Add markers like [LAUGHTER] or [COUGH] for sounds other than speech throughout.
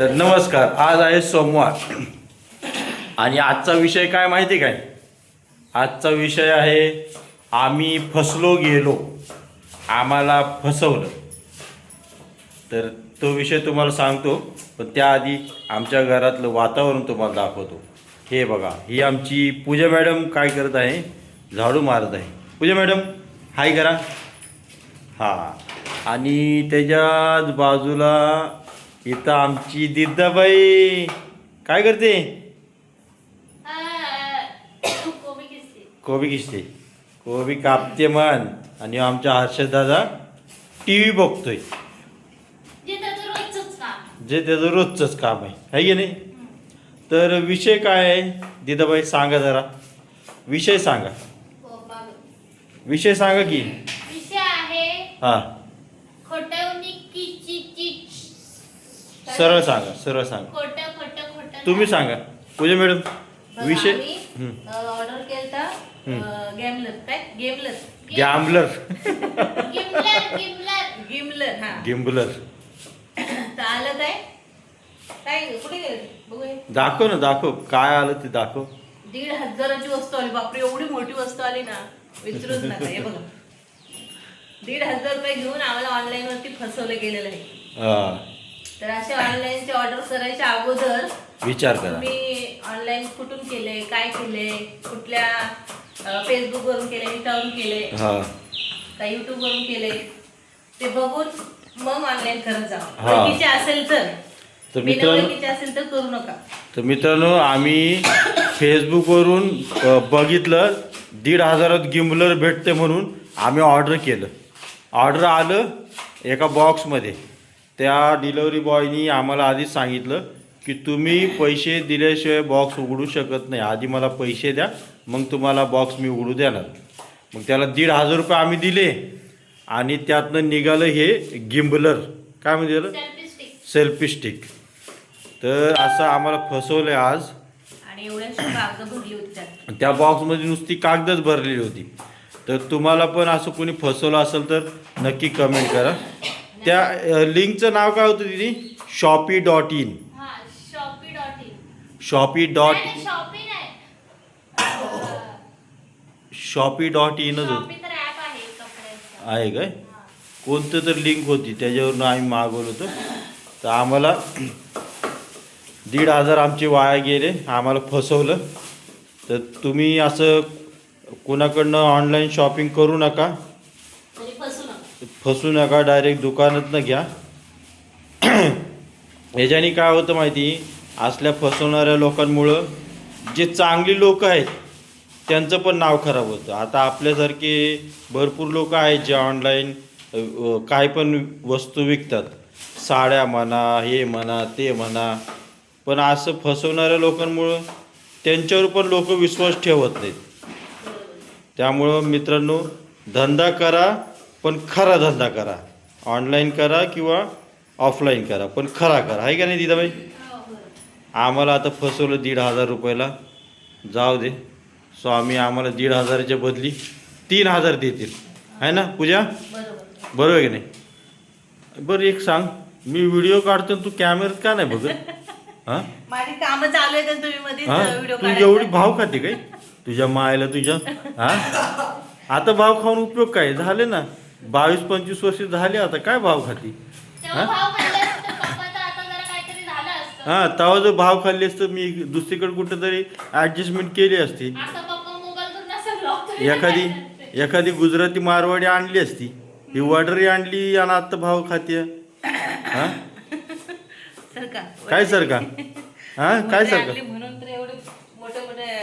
तर नमस्कार आज आहे सोमवार. आणि आजचा विषय काय माहिती काय? आजचा विषय आहे आम्ही फसलो गेलो. आम्हाला फसवलं. तर तो विषय तुम्हाला सांगतो पण त्याआधी आमच्या घरातलं वातावरण तुम्हाला दाखवतो. हे बघा ही आमची पूजा मॅडम काय करत आहे? झाडू मारत आहे. पूजा मॅडम हाय करा. हां. आणि त्याच्याच बाजूला इथं आमची दिद्दाबाई काय करते? कोबी किसते. कोबी कापते मन. आणि आमच्या हर्षद दादा टी व्ही बघतोय. जे त्याचं रोजचंच काम आहे. आहे. की नाही? तर विषय काय आहे? दिदाबाई सांगा जरा. विषय सांगा. हो. विषय सांगा की. विषय आहे हां. सरळ सांगा सरळ सांगा. खोटं खोटं खोटं तुम्ही सांगा. पूजा मॅडम विषय? ऑर्डर केलता. गेमलर काय? गेमलर गॅम्बलर गिमलर गिमलर गिमलर हा. गिम्बलर तर आलं काय? काय कुठे गेलं? बघू हे. दाखव ना दाखव. काय आलं ते दाखव. दीड हजाराची वस्तू आली. बापरे एवढी मोठी वस्तू आली ना. विचारूच नका हे बघा. दीड हजार रुपये घेऊन आम्हाला ऑनलाईन वरती फसवलं गेलेलं आहे. हा, तर असे ऑनलाईनचे ऑर्डर करायच्या अगोदर विचार करा. मी ऑनलाईन कुठून केले काय केले कुठल्या फेसबुक वरून केले इंस्टावरून केले हा. का युट्यूब वरून केले ते बघून मग ऑनलाईन करत जा. हा. ओळखीचे असेल तर. तर बिना मित्रांनो ओळखीचे असेल तर करू नका. तर मित्रांनो आम्ही फेसबुकवरून अ, बघितलं दीड हजारात गिम्बलर भेटते म्हणून आम्ही ऑर्डर केलं. ऑर्डर आलं एका बॉक्समध्ये त्या डिलेवरी बॉयनी आम्हाला आधीच सांगितलं की तुम्ही पैसे दिल्याशिवाय बॉक्स उघडू शकत नाही. आधी मला पैसे द्या मग तुम्हाला बॉक्स मी उघडू देणार. मग त्याला दीड हजार रुपये आम्ही दिले आणि त्यातनं निघालं हे गिम्बलर. काय म्हणजे सेल्फी स्टिक तर असं आम्हाला फसवलं आज. त्या बॉक्समध्ये नुसती कागदच भरलेली होती. तर तुम्हाला पण असं कोणी फसवलं असेल तर नक्की कमेंट करा. त्या लिंकचं नाव काय होतं दिदी? शॉपी डॉट इन हा Shoppy dot in Shoppy dot Shoppy इनच होतं. आहे काय? कोणतं तर लिंक होती त्याच्यावरून आम्ही मागवलं होतं. तर आम्हाला दीड हजार आमचे वाया गेले आम्हाला फसवलं. तर तुम्ही असं कोणाकडनं ऑनलाईन शॉपिंग करू नका. फसू नका डायरेक्ट दुकानातनं घ्या. [CLEARS THROAT] याच्याने काय होतं माहिती? असल्या फसवणाऱ्या लोकांमुळं जे चांगली लोक आहेत त्यांचं पण नाव खराब होतं. आता आपल्यासारखे भरपूर लोक आहेत जे ऑनलाईन काय पण वस्तू विकतात. साड्या म्हणा हे म्हणा ते म्हणा. पण असं फसवणाऱ्या लोकांमुळं त्यांच्यावर पण लोक विश्वास ठेवत नाहीत. त्यामुळं मित्रांनो धंदा करा पण खरा धंदा करा. ऑनलाईन करा किंवा ऑफलाईन करा पण खरा करा. आहे का नाही दिदाबाई? आम्हाला आता फसवलं दीड हजार रुपयाला. जाऊ दे. सो आम्ही आम्हाला दीड हजाराच्या बदली तीन हजार देतील. आहे ना पूजा? बरोबर. आहे की नाही? बरं एक सांग. मी व्हिडिओ काढतो तू कॅमेऱ्यात का नाही बघत? हां? हा? तू एवढी भाव खाते काय? तुझ्या मायला तुझ्या? हा? आता भाव खाऊन उपयोग काय? झाले ना. बावीस पंचवीस वर्ष झाले आता काय भाव खाती? तेव्हा भाव म्हणलं असतं पप्पाचं आता जरा काहीतरी झालं असतं. हा तेव्हा जर भाव खाल्ले असतं मी दुसरीकडे कुठं तरी ऍडजस्टमेंट केली असती. आता पप्पा मोबाईल करून असं ब्लॉक तरी एखादी. एखादी गुजराती मारवाडी आणली असती. ही वडरी आणली आणि आता भाव खाते हा? सर का काय सर का हा काय सर आणली का म्हणून तर एवढे मोठे मोठे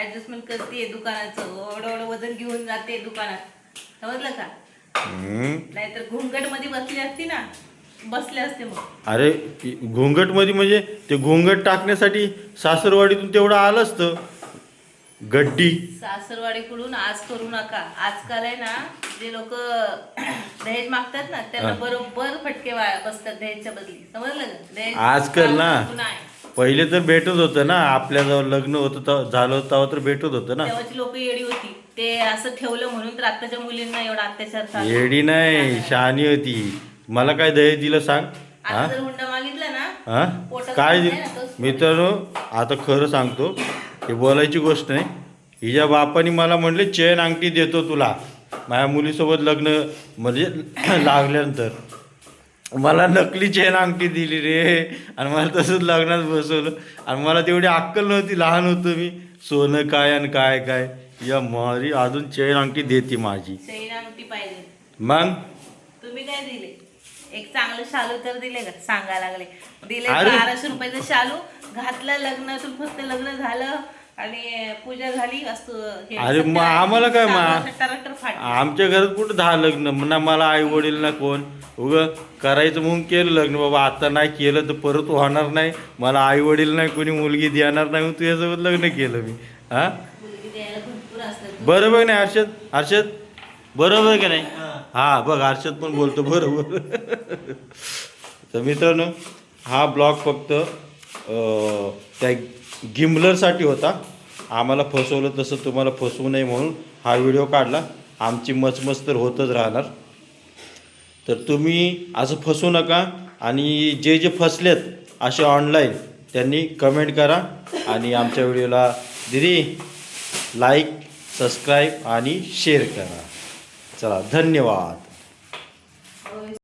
ऍडजस्टमेंट करते दुकानाचं. एवढं एवढं वजन घेऊन जाते दुकानात. समजलं का. नाहीतर घुंगटमध्ये बसली असती ना बसले असते मग. अरे घोंगटमध्ये म्हणजे ते घोंगट टाकण्यासाठी सासरवाडीतून तेवढं आलं असतं. गड्डी. सासरवाडीकडून आज करू नका. आजकाल आहे ना जे लोक दहेज मागतात ना त्यांना. बरोबर फटके वा- बसतात दहेजच्या बदली. समजलं का? दहेज आजकाल ना. गुन्हा आहे. पहिले तर भेटत होतं ना आपल्याजवळ लग्न होतं तेव्हा- झालं होतं तेव्हा तर भेटत होतं ना. तेव्हाची लोक येडी होती. ते असं ठेवलं म्हणून तर आताच्या मुलींना एवढा अत्याचार चालू आहे. येडी नाही शहाणी होती. मला काय दहेज दिलं सांग? आता? जर हुंडा मागितला ना हा? पोटात काय नाही ना, तोच मित्रांनो आता खरं सांगतो हे बोलायची गोष्ट नाही. हिच्या बापाने मला म्हणले चेन अंगठी देतो तुला. माझ्या मुलीसोबत लग्न म्हणजे [CLEARS THROAT] लागल्यानंतर. मला नकली चेन अंगठी दिली रे. आणि मला तसंच लग्नात बसवलं. आणि मला तेवढी अक्कल नव्हती लहान होतो मी. सोनं काय आणि काय काय. या मारी अजून चेन अंगठी देते माझी. चैन अंगठी पाहिजे. मग? तुम्ही काय दिले? एक चांगलं शालू तर दिले का? सांगा लागले. दिले अरे. बाराशे रुपयाचं शालू. घातलं लग्नातून फक्त लग्न झालं. आणि पूजा झाली वस्तू हे अरे मग आम्हाला काय मा-. आमच्या घरात कुठं दहा लग्न? ना मला आई वडील ना कोण? उग करायचं म्हणून केलं लग्न. बाबा आता नाही केलं तर परत होणार नाही. मला आई वडील नाही कोणी मुलगी देणार नाही म्हणून तुझ्यासोबत लग्न केलं मी. हा? बरोबर नाही हर्षद. हर्षद बरोबर का नाही? हा. बघ हर्षद पण बोलतो बरोबर तर मित्रांनो हा ब्लॉग फक्त अं, त्या गिम्बलरसाठी होता. आम्हाला फसवलं तसं तुम्हाला फसवू नये म्हणून हा व्हिडिओ काढला. आमची मचमच तर होतच राहणार. तर तुम्ही असं फसू नका आणि जे जे फसलेत असे ऑनलाईन त्यांनी कमेंट करा आणि आमच्या व्हिडिओला दिदी लाईक सबस्क्राईब आणि शेअर करा. चला धन्यवाद.